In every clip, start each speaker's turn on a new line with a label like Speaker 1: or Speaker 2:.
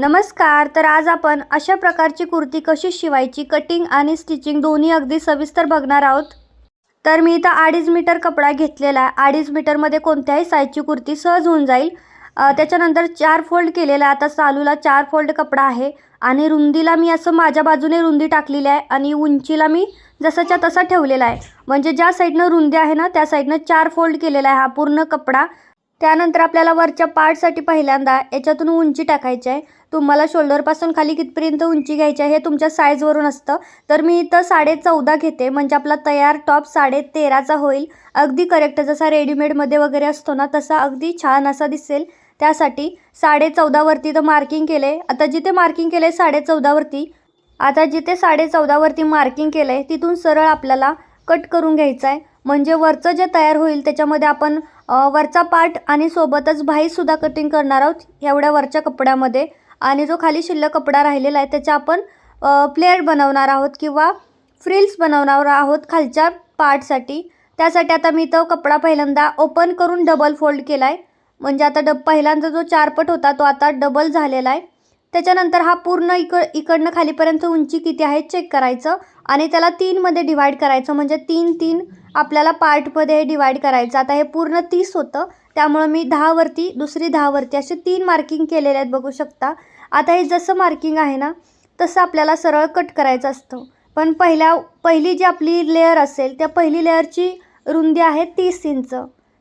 Speaker 1: नमस्कार तर आज आपण अशा प्रकारची कुर्ती कशी शिवायची कटिंग आणि स्टिचिंग दोन्ही अगदी सविस्तर बघणार आहोत. तर मी इथं अडीच मीटर कपडा घेतलेला आहे. अडीच मीटरमध्ये कोणत्याही साईजची कुर्ती सहज होऊन जाईल. त्याच्यानंतर चार फोल्ड केलेला आहे. आता चालूला चार फोल्ड कपडा आहे आणि रुंदीला मी असं माझ्या बाजूने रुंदी टाकलेली आहे आणि उंचीला मी जसाच्या तसा ठेवलेला आहे. म्हणजे ज्या साईडनं रुंदी आहे ना त्या साईडनं चार फोल्ड केलेला आहे हा पूर्ण कपडा. त्यानंतर आपल्याला वरच्या पार्टसाठी पहिल्यांदा याच्यातून उंची टाकायची आहे. तुम्हाला शोल्डरपासून खाली कितपर्यंत उंची घ्यायची आहे हे तुमच्या साईजवरून असतं. तर मी इथं साडे चौदा घेते. म्हणजे आपला तयार टॉप साडे तेराचा होईल. अगदी करेक्ट जसा रेडीमेडमध्ये वगैरे असतो ना तसा अगदी छान असा दिसेल. त्यासाठी साडे चौदावरती तर मार्किंग केले आता जिथे मार्किंग केले साडे चौदावरती आता जिथे साडे चौदावरती मार्किंग केलं आहे तिथून सरळ आपल्याला कट करून घ्यायचं आहे. म्हणजे वरचं जे तयार होईल त्याच्यामध्ये आपण वरचा पार्ट आणि सोबतच भाईसुद्धा कटिंग करणार आहोत एवढ्या वरच्या कपड्यामध्ये. आणि जो खाली शिल्लक कपडा राहिलेला आहे त्याचा आपण प्लेअर बनवणार आहोत किंवा फ्रिल्स बनवणार आहोत खालच्या पार्टसाठी. त्यासाठी आता मी तो कपडा पहिल्यांदा ओपन करून डबल फोल्ड केला आहे म्हणजे आता डब पहिल्यांदा जो चारपट होता तो आता डबल झालेला आहे. त्याच्यानंतर हा पूर्ण इक इकडनं खालीपर्यंत उंची किती आहे चेक करायचं. आणि त्याला तीनमध्ये डिवाईड करायचं. म्हणजे तीन तीन आपल्याला पार्टमध्ये डिवाईड करायचं. आता हे पूर्ण तीस होतं. त्यामुळं मी दहावरती दुसरी दहावरती असे तीन मार्किंग केलेले आहेत बघू शकता. आता हे जसं मार्किंग आहे ना तसं आपल्याला सरळ कट करायचं असतं. पण पहिल्या पहिली जी आपली लेअर असेल त्या पहिली लेअरची रुंदी आहे तीस इंच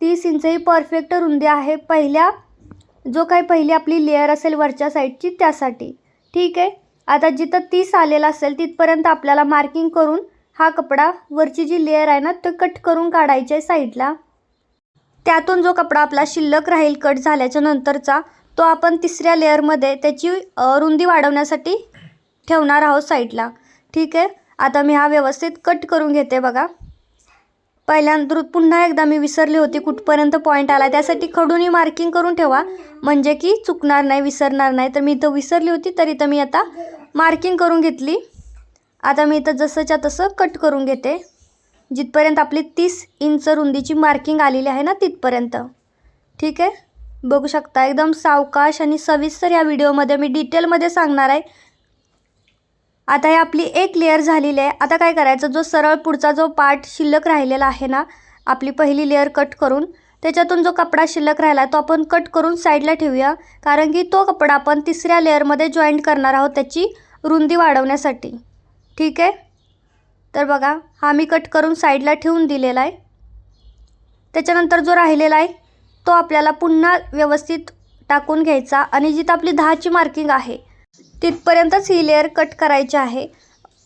Speaker 1: तीस इंच ही परफेक्ट रुंदी आहे पहिल्या जो काही पहिली आपली लेअर असेल वरच्या साईडची त्यासाठी. ठीक आहे? आता जिथं तीस आलेलं असेल तिथपर्यंत आपल्याला मार्किंग करून हा कपडा वरची जी लेअर आहे ना तो कट करून काढायची आहे साईडला त्यातून जो कपडा आपला शिल्लक राहील कट झाल्याच्या नंतरचा तो आपण तिसऱ्या लेअरमध्ये त्याची रुंदी वाढवण्यासाठी ठेवणार आहोत साईडला ठीक आहे? आता मी हा व्यवस्थित कट करून घेते बघा. पहिल्यांदा पुन्हा एकदा मी विसरली होती कुठपर्यंत पॉईंट आला. त्यासाठी खडूनही मार्किंग करून ठेवा. म्हणजे की चुकणार नाही विसरणार नाही. तर मी इथं विसरली होती तरी तर मी आता मार्किंग करून घेतली. आता मी इथं जसंच्या तसं कट करून घेते. जिथपर्यंत आपली तीस इंच रुंदीची मार्किंग आलेली आहे ना तिथपर्यंत. ठीक आहे? बघू शकता एकदम सावकाश आणि सविस्तर या व्हिडिओमध्ये मी डिटेलमध्ये सांगणार आहे. आता हे आपली एक लेअर झालेली आहे. आता काय करायचं? जो सरळ पुढचा जो पार्ट शिल्लक राहिलेला आहे ना आपली पहिली लेअर कट करून त्याच्यातून जो कपडा शिल्लक राहिला तो आपण कट करून साईडला ठेवूया. कारण की तो कपडा आपण तिसऱ्या लेअरमध्ये जॉईंट करणार आहोत त्याची रुंदी वाढवण्यासाठी. ठीक आहे? तर बघा हा मी कट करून साईडला ठेवून दिलेला आहे. त्याच्यानंतर जो राहिलेला आहे तो आपल्याला पुन्हा व्यवस्थित टाकून घ्यायचा आणि जिथं आपली दहाची मार्किंग आहे तिथपर्यंतच ही लेअर कट करायची आहे.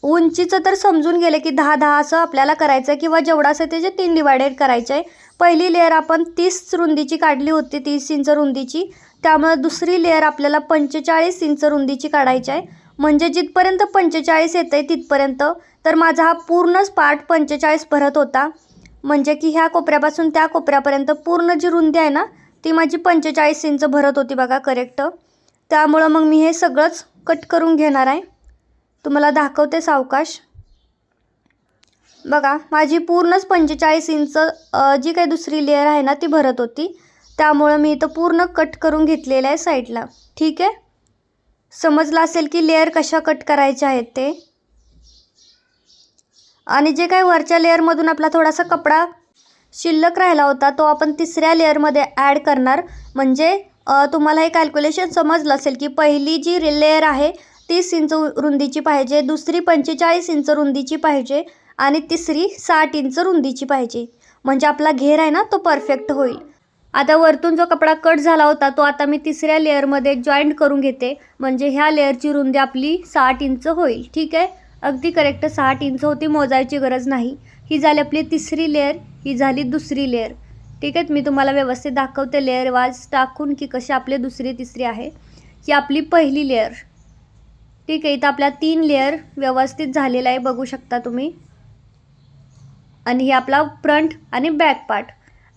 Speaker 1: उंचीचं तर समजून गेले की दहा दहा असं आपल्याला करायचं आहे किंवा जेवढं असं त्याचे तीन डिवायडेड करायचे आहे पहिली लेअर आपण तीस रुंदीची काढली होती तीस इंच रुंदीची. त्यामुळे दुसरी लेअर आपल्याला पंचेचाळीस इंच रुंदीची काढायची आहे. म्हणजे जिथपर्यंत पंचेचाळीस येतं आहे तिथपर्यंत. तर माझा हा पूर्णच पार्ट पंचेचाळीस भरत होता. म्हणजे की ह्या कोपऱ्यापासून त्या कोपऱ्यापर्यंत पूर्ण जी रुंदी आहे ना ती माझी पंचेचाळीस इंच भरत होती बघा करेक्ट त्यामुळं मग मी हे सगळंच कट करून घेणार आहे. तुम्हाला दाखवते सावकाश. बघा माझी पूर्णच पंचेचाळीस इंच जी काही दुसरी लेअर आहे ना ती भरत होती. त्यामुळं मी इथं पूर्ण कट करून घेतलेलं आहे साईडला. ठीक आहे? समजलं असेल की लेअर कशा कट करायच्या आहेत ते? आणि जे काही वरच्या लेअरमधून आपला थोडासा कपडा शिल्लक राहिला होता तो आपण तिसऱ्या लेअरमध्ये ॲड करणार. म्हणजे तुम्हाला हे कॅल्क्युलेशन समजलं असेल की पहिली जी लेअर आहे तीस इंच रुंदीची पाहिजे दुसरी पंचेचाळीस इंच रुंदीची पाहिजे आणि तिसरी साठ इंच रुंदीची पाहिजे. म्हणजे आपला घेर आहे ना तो परफेक्ट होईल. आता वरतून जो कपडा कट झाला होता तो आता मी तिसऱ्या लेअरमध्ये जॉईंट करून घेते. म्हणजे ह्या लेअरची रुंदी आपली साठ इंच होईल. ठीक आहे? अगदी करेक्ट साठ इंच होती मोजायची गरज नाही. ही झाली आपली तिसरी लेअर ही झाली दुसरी लेअर ठीक आहे? मी तुम्हाला व्यवस्थित दाखवते लेअर वाज टाकून की कशी आपली दुसरी तिसरी आहे. ही आपली पहिली लेअर ठीक आहे? इथं आपल्या तीन लेअर व्यवस्थित झालेला आहे बघू शकता तुम्ही. आणि ही आपला फ्रंट आणि बॅक पार्ट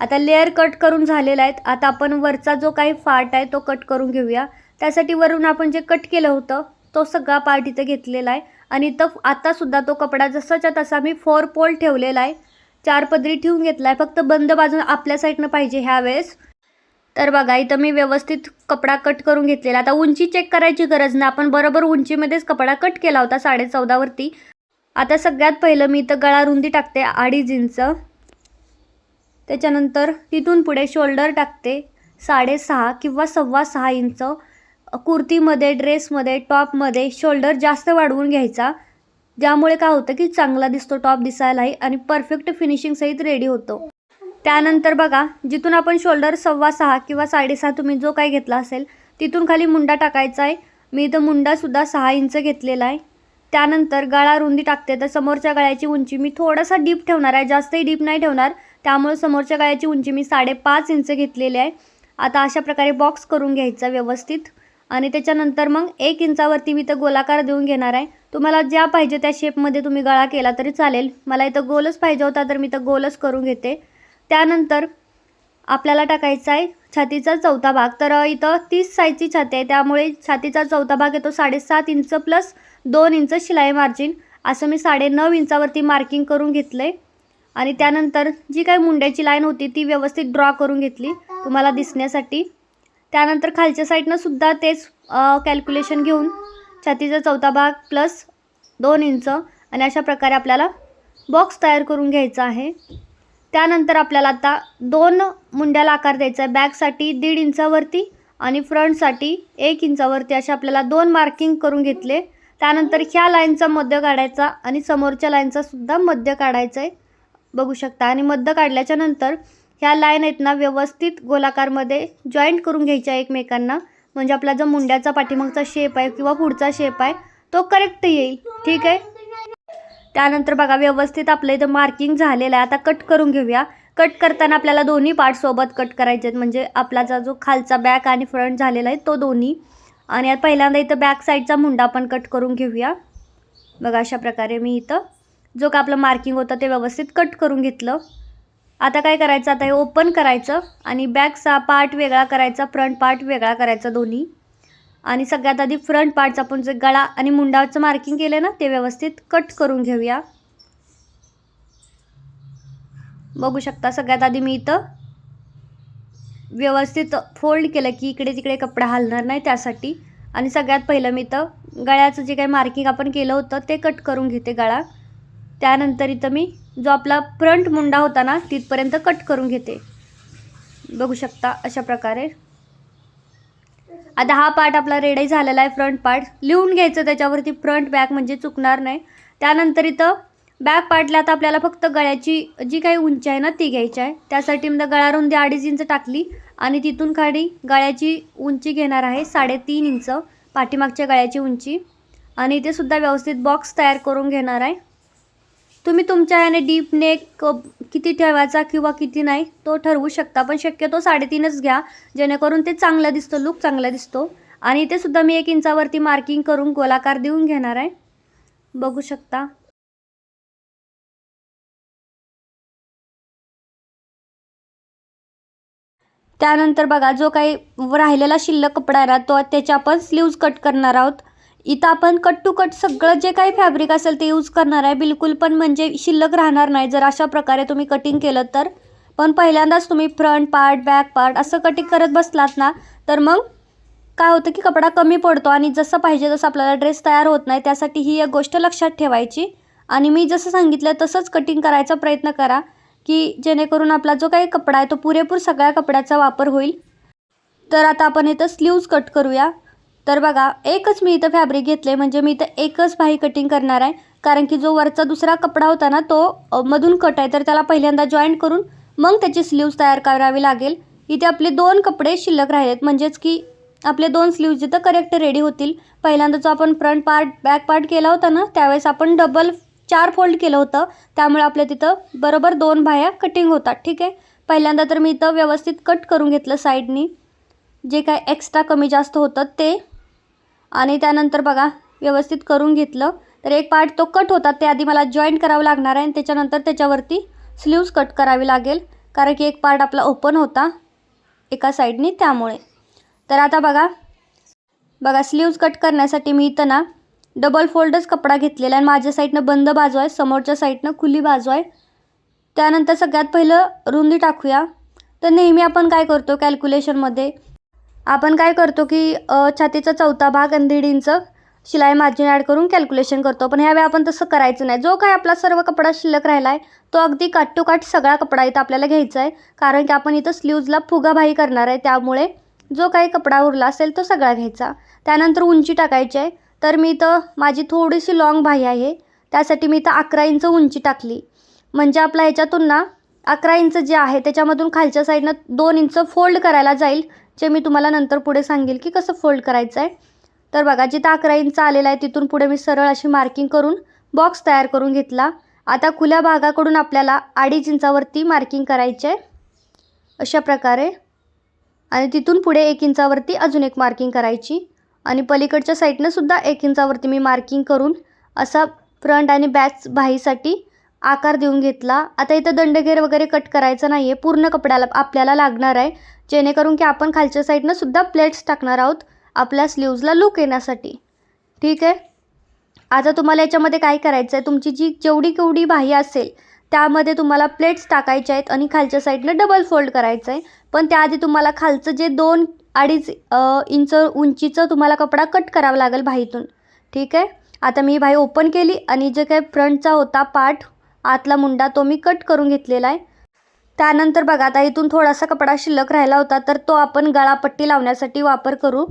Speaker 1: आता लेअर कट करून झालेला आहेत आता आपण वरचा जो काही फाट आहे तो कट करून घेऊया. त्यासाठी वरून आपण जे कट केलं होतं तो सगळा पार्ट इथं घेतलेला आहे. आणि इथं आत्तासुद्धा तो कपडा जसाच्या तसा मी फोर पोल ठेवलेला आहे. चार पदरी ठेवून घेतला आहे फक्त बंद बाजून आपल्या साईडनं पाहिजे ह्या वेळेस. तर बघा इथं मी व्यवस्थित कपडा कट करून घेतलेला. आता उंची चेक करायची गरज नाही. आपण बरोबर उंचीमध्येच कपडा कट केला होता साडे चौदावरती आता सगळ्यात पहिलं मी इथं गळा रुंदी टाकते अडीच इंच. त्याच्यानंतर तिथून पुढे शोल्डर टाकते. साडेसहा किंवा सव्वा सहा इंच कुर्तीमध्ये ड्रेसमध्ये टॉपमध्ये शोल्डर जास्त वाढवून घ्यायचा. ज्यामुळे काय होतं की चांगला दिसतो टॉप दिसायलाही आणि परफेक्ट फिनिशिंगसहित रेडी होतो. त्यानंतर बघा जिथून आपण शोल्डर सव्वा सहा किंवा साडेसहा तुम्ही जो काही घेतला असेल तिथून खाली मुंडा टाकायचा आहे. मी इथं मुंडासुद्धा सहा इंच घेतलेला आहे. त्यानंतर गळा रुंदी टाकते. तर समोरच्या गळ्याची उंची मी थोडासा डीप ठेवणार आहे. जास्तही डीप नाही ठेवणार. त्यामुळे समोरच्या गळ्याची उंची मी साडेपाच इंच घेतलेली आहे. आता अशा प्रकारे बॉक्स करून घ्यायचा व्यवस्थित. आणि त्याच्यानंतर मग एक इंचावरती मी इथं गोलाकार देऊन घेणार आहे. तुम्हाला ज्या पाहिजे त्या शेपमध्ये तुम्ही गळा केला तरी चालेल. मला इथं गोलच पाहिजे होता तर मी इथं गोलच करून घेते. त्यानंतर आपल्याला टाकायचा आहे छातीचा चौथा भाग. तर इथं तीस साईजची छाती आहे. त्यामुळे छातीचा चौथा भाग येतो साडेसात इंच प्लस दोन इंच शिलाई मार्जिन असं मी साडे नऊ इंचावरती मार्किंग करून घेतलं आहे आणि त्यानंतर जी काही मुंड्याची लाईन होती ती व्यवस्थित ड्रॉ करून घेतली तुम्हाला दिसण्यासाठी. त्यानंतर खालच्या साईडनं सुद्धा तेच कॅल्क्युलेशन घेऊन छातीचा चौथा भाग प्लस दोन इंच आणि अशा प्रकारे आपल्याला बॉक्स तयार करून घ्यायचा आहे. त्यानंतर आपल्याला आता दोन मुंड्याला आकार द्यायचा आहे. बॅकसाठी दीड इंचावरती आणि फ्रंटसाठी एक इंचावरती असे आपल्याला दोन मार्किंग करून घेतले. त्यानंतर ह्या लाईनचा मध्य काढायचा आणि समोरच्या लाईनचा सुद्धा मध्य काढायचा आहे. बघू शकता. आणि मध्य काढल्याच्या नंतर ह्या लाईन आहेत ना व्यवस्थित गोलाकारमध्ये जॉईंट करून घ्यायच्या एकमेकांना. म्हणजे आपला जो मुंड्याचा पाठीमागचा शेप आहे किंवा पुढचा शेप आहे तो करेक्ट येईल. ठीक आहे? त्यानंतर बघा व्यवस्थित आपलं इथं मार्किंग झालेलं आहे. आता कट करून घेऊया. कट करताना आपल्याला दोन्ही पार्ट सोबत कट करायचे आहेत. म्हणजे आपला जो खालचा बॅक आणि फ्रंट झालेला आहे तो दोन्ही. आणि आता पहिल्यांदा इथं बॅक साईडचा मुंडा आपण कट करून घेऊया. बघा अशा प्रकारे मी इथं जो का आपलं मार्किंग होतं ते व्यवस्थित कट करून घेतलं. आता काय करायचं? आता हे ओपन करायचं आणि बॅकचा पार्ट वेगळा करायचा फ्रंट पार्ट वेगळा करायचा दोन्ही. आणि सगळ्यात आधी फ्रंट पार्टचं आपण जे गळा आणि मुंडाचं मार्किंग केलं ना ते व्यवस्थित कट करून घेऊया. बघू शकता सगळ्यात आधी मी इथं व्यवस्थित फोल्ड केलं की इकडे तिकडे कपडा हलणार नाही त्यासाठी. आणि सगळ्यात पहिलं मी इथं गळ्याचं जे काही मार्किंग आपण केलं होतं ते कट करून घेते गळा. त्यानंतर इथं मी जो आपला फ्रंट मुंडा होता ना तिथपर्यंत कट करून घेते. बघू शकता अशा प्रकारे. आता हा पार्ट आपला रेडी झालेला आहे फ्रंट पार्ट. लिहून घ्यायचं त्याच्यावरती फ्रंट बॅक म्हणजे चुकणार नाही. त्यानंतर इथं बॅक पार्टला आता आपल्याला फक्त गळ्याची जी काही उंची आहे ना ती घ्यायची आहे. त्यासाठी मी गळा रुंदी अडीच इंच टाकली आणि तिथून खाली गळ्याची उंची घेणार आहे साडेतीन इंच पाठीमागच्या गळ्याची उंची. आणि इथे सुद्धा व्यवस्थित बॉक्स तयार करून घेणार आहे. तुम्ही तुमच्या याने डीप नेक किती ठेवायचा किंवा किती नाही तो ठरवू शकता. पण शक्यतो साडेतीनच घ्या जेणेकरून ते चांगलं दिसतं लुक चांगला दिसतो. आणि इथे सुद्धा मी एक इंचावरती मार्किंग करून गोलाकार देऊन घेणार आहे. बघू शकता. त्यानंतर बघा जो काही राहिलेला शिल्लक कपडा आहे ना तो त्याच्या आपण स्लीव्ज कट करणार आहोत. इथं आपण कट टू कट सगळं जे काही फॅब्रिक असेल ते यूज करणार आहे. बिलकुल पण म्हणजे शिल्लक राहणार नाही. जर अशा प्रकारे तुम्ही कटिंग केलं तर. पण पहिल्यांदाच तुम्ही फ्रंट पार्ट बॅक पार्ट असं कटिंग करत बसलात ना तर मग काय होतं की कपडा कमी पडतो आणि जसं पाहिजे तसं आपल्याला ड्रेस तयार होत नाही. त्यासाठी ही एक गोष्ट लक्षात ठेवायची. आणि मी जसं सांगितलं तसंच कटिंग करायचा प्रयत्न करा की जेणेकरून आपला जो काही कपडा आहे तो पुरेपूर सगळ्या कपड्याचा वापर होईल. तर आता आपण इथं स्लीव्ज कट करूया. तर बघा एकच मी इथं फॅब्रिक घेतले म्हणजे मी इथं एकच बाही कटिंग करणार आहे. कारण की जो वरचा दुसरा कपडा होता ना तो मधून कट आहे. तर त्याला पहिल्यांदा जॉईंट करून मग त्याची स्लीव्ज तयार करावी लागेल. इथे आपले दोन कपडे शिल्लक राहिलेत. म्हणजेच की आपले दोन स्लीव्ज इथं करेक्ट रेडी होतील. पहिल्यांदा जो आपण फ्रंट पार्ट बॅक पार्ट केला होता ना त्यावेळेस आपण डबल चार फोल्ड केलं होतं. त्यामुळे आपल्या तिथं बरोबर दोन बाह्या कटिंग होतात. ठीक आहे? पहिल्यांदा तर मी इथं व्यवस्थित कट करून घेतलं साईडनी जे काय एक्स्ट्रा कमी जास्त होतं ते आणि त्यानंतर बघा व्यवस्थित करून घेतलं. तर एक पार्ट तो कट होता. ते आधी मला जॉईंट करावं लागणार आहे आणि त्याच्यानंतर त्याच्यावरती स्लीव्ज कट करावी लागेल. कारण की एक पार्ट आपला ओपन होता एका साईडनी त्यामुळे. तर आता बघा बघा स्लीव्ज कट करण्यासाठी मी इथं ना डबल फोल्डच कपडा घेतलेला आहे. माझ्या साईडनं बंद बाजू आहे समोरच्या साईडनं खुली बाजू आहे. त्यानंतर सगळ्यात पहिलं रुंदी टाकूया. तर नेहमी आपण काय करतो कॅल्क्युलेशनमध्ये आपण काय करतो की छातीचा चौथा भाग आणि दीड इंच शिलाई मार्जिन ॲड करून कॅल्क्युलेशन करतो. पण ह्यावेळी आपण तसं करायचं नाही. जो काय आपला सर्व कपडा शिल्लक राहिला आहे तो अगदी काट टू काट सगळा कपडा इथं आपल्याला घ्यायचा आहे. कारण की आपण इथं स्लीव्जला फुगाबाई करणार आहे. त्यामुळे जो काही कपडा उरला असेल तो सगळा घ्यायचा. त्यानंतर उंची टाकायची आहे. तर मी इथं माझी थोडीशी लाँग बाही आहे. त्यासाठी मी इथं अकरा इंच उंची टाकली. म्हणजे आपला ह्याच्यातून ना अकरा इंच जे आहे त्याच्यामधून खालच्या साईडनं दोन इंच फोल्ड करायला जाईल. जे मी तुम्हाला नंतर पुढे सांगेल की कसं फोल्ड करायचं आहे तर बघा जिथं अकरा इंच आलेला आहे तिथून पुढे मी सरळ अशी मार्किंग करून बॉक्स तयार करून घेतला. आता खुल्या भागाकडून आपल्याला अडीच इंचावरती मार्किंग करायचे आहे अशा प्रकारे. आणि तिथून पुढे एक इंचावरती अजून एक मार्किंग करायची. आणि पलीकडच्या साईडनं सुद्धा एक इंचावरती मी मार्किंग करून असा फ्रंट आणि बॅक बाहीसाठी आकार देऊन घेतला. आता इथं दंडगेर वगैरे कट करायचं नाही आहे पूर्ण कपड्याला आपल्याला लागणार आहे. जेणेकरून की आपण खालच्या साईडनं सुद्धा प्लेट्स टाकणार आहोत. आपल्या स्लीव्जला लुक येण्यासाठी. ठीक आहे? आता तुम्हाला याच्यामध्ये काय करायचं आहे तुमची जी जेवढी केवढी बाह्य असेल त्यामध्ये तुम्हाला प्लेट्स टाकायच्या आहेत आणि खालच्या साईडनं डबल फोल्ड करायचं आहे पण त्याआधी तुम्हाला खालचं जे दोन अडीच इंच उंचीचं तुम्हाला कपडा कट करावा लागेल बाहीतून. ठीक आहे? आता मी भाई ओपन केली आणि जे काही फ्रंटचा होता पार्ट आतला मुंडा तो मी कट करून घेतलेला आहे. त्यानंतर बघा आता इथून थोडासा कपडा शिल्लक राहिला होता तर तो आपण गळापट्टी लावण्यासाठी वापर करू.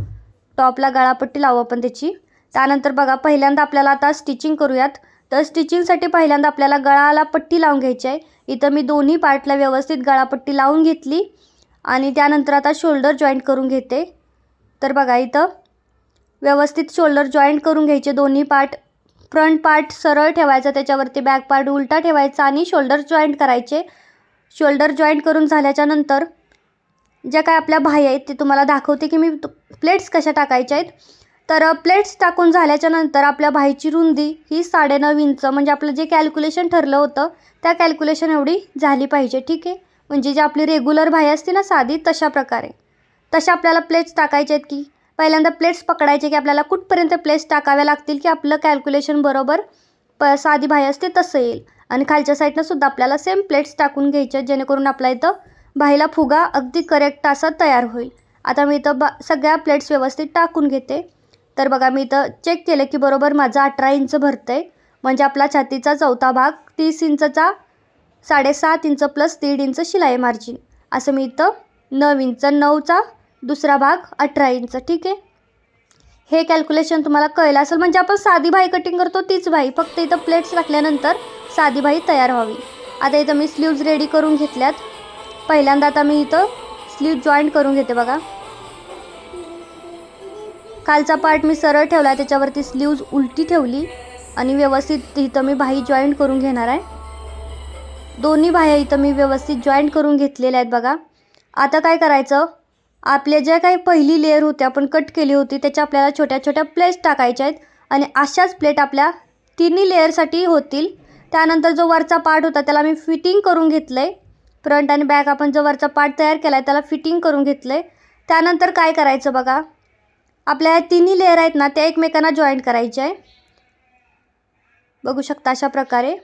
Speaker 1: टॉपला गळापट्टी लावू आपण त्याची. त्यानंतर बघा पहिल्यांदा आपल्याला आता स्टिचिंग करूयात. तर स्टिचिंगसाठी पहिल्यांदा आपल्याला गळाला पट्टी लावून घ्यायची आहे. इथं मी दोन्ही पार्टला व्यवस्थित गळापट्टी लावून घेतली आणि त्यानंतर आता शोल्डर जॉईंट करून घेते. तर बघा इथं व्यवस्थित शोल्डर जॉईंट करून घ्यायचे दोन्ही पार्ट. फ्रंट पार्ट सरळ ठेवायचा त्याच्यावरती बॅक पार्ट उलटा ठेवायचा आणि शोल्डर जॉईंट करायचे. शोल्डर जॉईंट करून झाल्याच्यानंतर ज्या काय आपल्या बाह्य आहेत ते तुम्हाला दाखवते की मी प्लेट्स कशा टाकायच्या आहेत. तर प्लेट्स टाकून झाल्याच्यानंतर आपल्या बाहीची रुंदी ही साडेनऊ इंच म्हणजे आपलं जे कॅल्क्युलेशन ठरलं होतं त्या कॅल्क्युलेशन एवढी झाली पाहिजे ठीक आहे? म्हणजे जी आपली रेग्युलर बाही असते ना साधी तशा प्रकारे. तशा आपल्याला प्लेट्स टाकायचे आहेत की पहिल्यांदा प्लेट्स पकडायचे की आपल्याला कुठपर्यंत प्लेट्स टाकाव्या लागतील की आपलं कॅल्क्युलेशन बरोबर प साधी भाई असते तसं येईल. आणि खालच्या साईडनं सुद्धा आपल्याला सेम प्लेट्स टाकून घ्यायच्या जेणेकरून आपल्या इथं बाहीला फुगा अगदी करेक्ट असा तयार होईल. आता मी इथं बा सगळ्या प्लेट्स व्यवस्थित टाकून घेते. तर बघा मी इथं चेक केलं की बरोबर माझं अठरा इंच भरतं आहे म्हणजे आपला छातीचा चौथा भाग तीस इंचचा साडेसात इंच प्लस दीड इंच शिलाई मार्जिन असं मी इथं नऊ इंच नऊचा दुसरा भाग अठरा इंच ठीक आहे? हे कॅल्क्युलेशन तुम्हाला कळलं असेल म्हणजे आपण साधी भाई कटिंग करतो तीच भाई. फक्त इथं प्लेट्स टाकल्यानंतर साधी भाई तयार व्हावी. आता इथं मी स्लीव्ज रेडी करून घेतल्यात. पहिल्यांदा आता मी इथं स्लीव जॉईंट करून घेते बघा. कालचा पार्ट मी सरळ ठेवला त्याच्यावरती स्लीव्ज उलटी ठेवली आणि व्यवस्थित इथं मी भाई जॉईंट करून घेणार आहे. दोन्ही बाह्या इथं मी व्यवस्थित जॉईंट करून घेतलेल्या आहेत बघा. आता काय करायचं? आपल्या ज्या काही पहिली लेअर होती आपण कट केली होती त्याच्या आपल्याला छोट्या छोट्या प्लेट्स टाकायच्या आहेत. आणि अशाच प्लेट आपल्या तिन्ही लेअरसाठी होतील. त्यानंतर जो वरचा पार्ट होता त्याला मी फिटिंग करून घेतलं आहे फ्रंट आणि बॅक आपण जो वरचा पार्ट तयार केला आहे त्याला फिटिंग करून घेतलं आहे त्यानंतर काय करायचं बघा? आपल्या या तिन्ही लेअर आहेत ना त्या एकमेकांना जॉईंट करायचे आहे. बघू शकता अशा प्रकारे.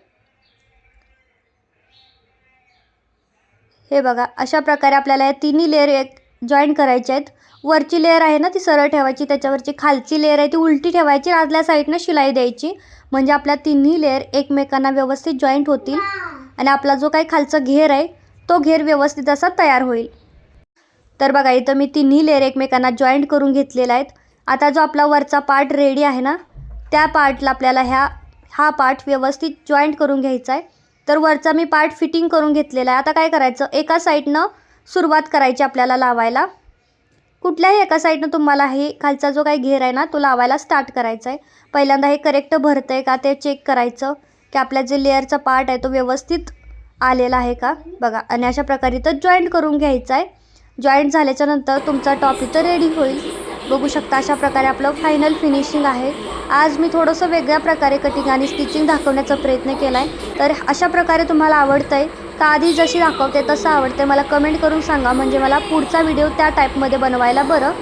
Speaker 1: हे बघा अशा प्रकारे आपल्याला या तिन्ही लेअर एक जॉईन करायचे आहेत. वरची लेअर आहे ना ती सरळ ठेवायची त्याच्यावरची खालची लेअर आहे ती उलटी ठेवायची आदल्या साईडनं शिलाई द्यायची. म्हणजे आपल्या तिन्ही लेअर एकमेकांना व्यवस्थित जॉईंट होतील. आणि आपला जो काही खालचा घेर आहे तो घेर व्यवस्थित असा तयार होईल. तर बघा इथं मी तिन्ही लेअर एकमेकांना जॉईंट करून घेतलेला आहेत. आता जो आपला वरचा पार्ट रेडी आहे ना त्या पार्टला आपल्याला ह्या हा पार्ट व्यवस्थित जॉईंट करून घ्यायचा आहे. तर वरचा मी पार्ट फिटिंग करून घेतलेला आहे. आता काय करायचं? एका साईडनं सुरुवात करायची आपल्याला लावायला. कुठल्याही एका साईडनं तुम्हाला हे खालचा जो काही घेर आहे ना तो लावायला स्टार्ट करायचा आहे पहिल्यांदा हे करेक्ट भरतं आहे का ते चेक करायचं. की आपल्या जे लेअरचा पार्ट आहे तो व्यवस्थित आलेला आहे का? बघा आणि अशा प्रकारे तर जॉईंट करून घ्यायचा आहे जॉईंट झाल्याच्यानंतर तुमचा टॉप इथं रेडी होईल. बघू शकता अशा प्रकारे आपलं फायनल फिनिशिंग आहे. आज मी थोडंसं वेगळ्या प्रकारे कटिंग आणि स्टिचिंग दाखवण्याचा प्रयत्न केला आहे तर अशा प्रकारे तुम्हाला आवडतं आहे तर आधी जशी दाखवते तसं आवडते मला कमेंट करून सांगा. म्हणजे मला पुढचा व्हिडिओ त्या टाईपमध्ये बनवायला बरं.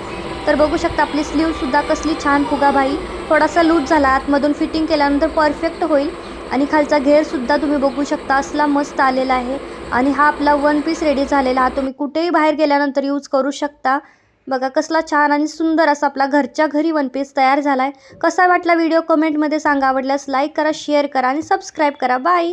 Speaker 1: तर बघू शकता आपली स्लीवसुद्धा कसली छान फुगाबाई थोडासा लूज झाला. आतमधून फिटिंग केल्यानंतर परफेक्ट होईल. आणि खालचा घेरसुद्धा तुम्ही बघू शकता असला मस्त आलेला आहे. आणि हा आपला वन पीस रेडी झालेला. हा तुम्ही कुठेही बाहेर गेल्यानंतर यूज करू शकता. बघा कसला छान आणि सुंदर असा आपला घरच्या घरी वन पीस तयार झाला आहे कसा वाटला व्हिडिओ कमेंटमध्ये सांगा. आवडल्यास लाईक करा शेअर करा आणि सबस्क्राईब करा. बाय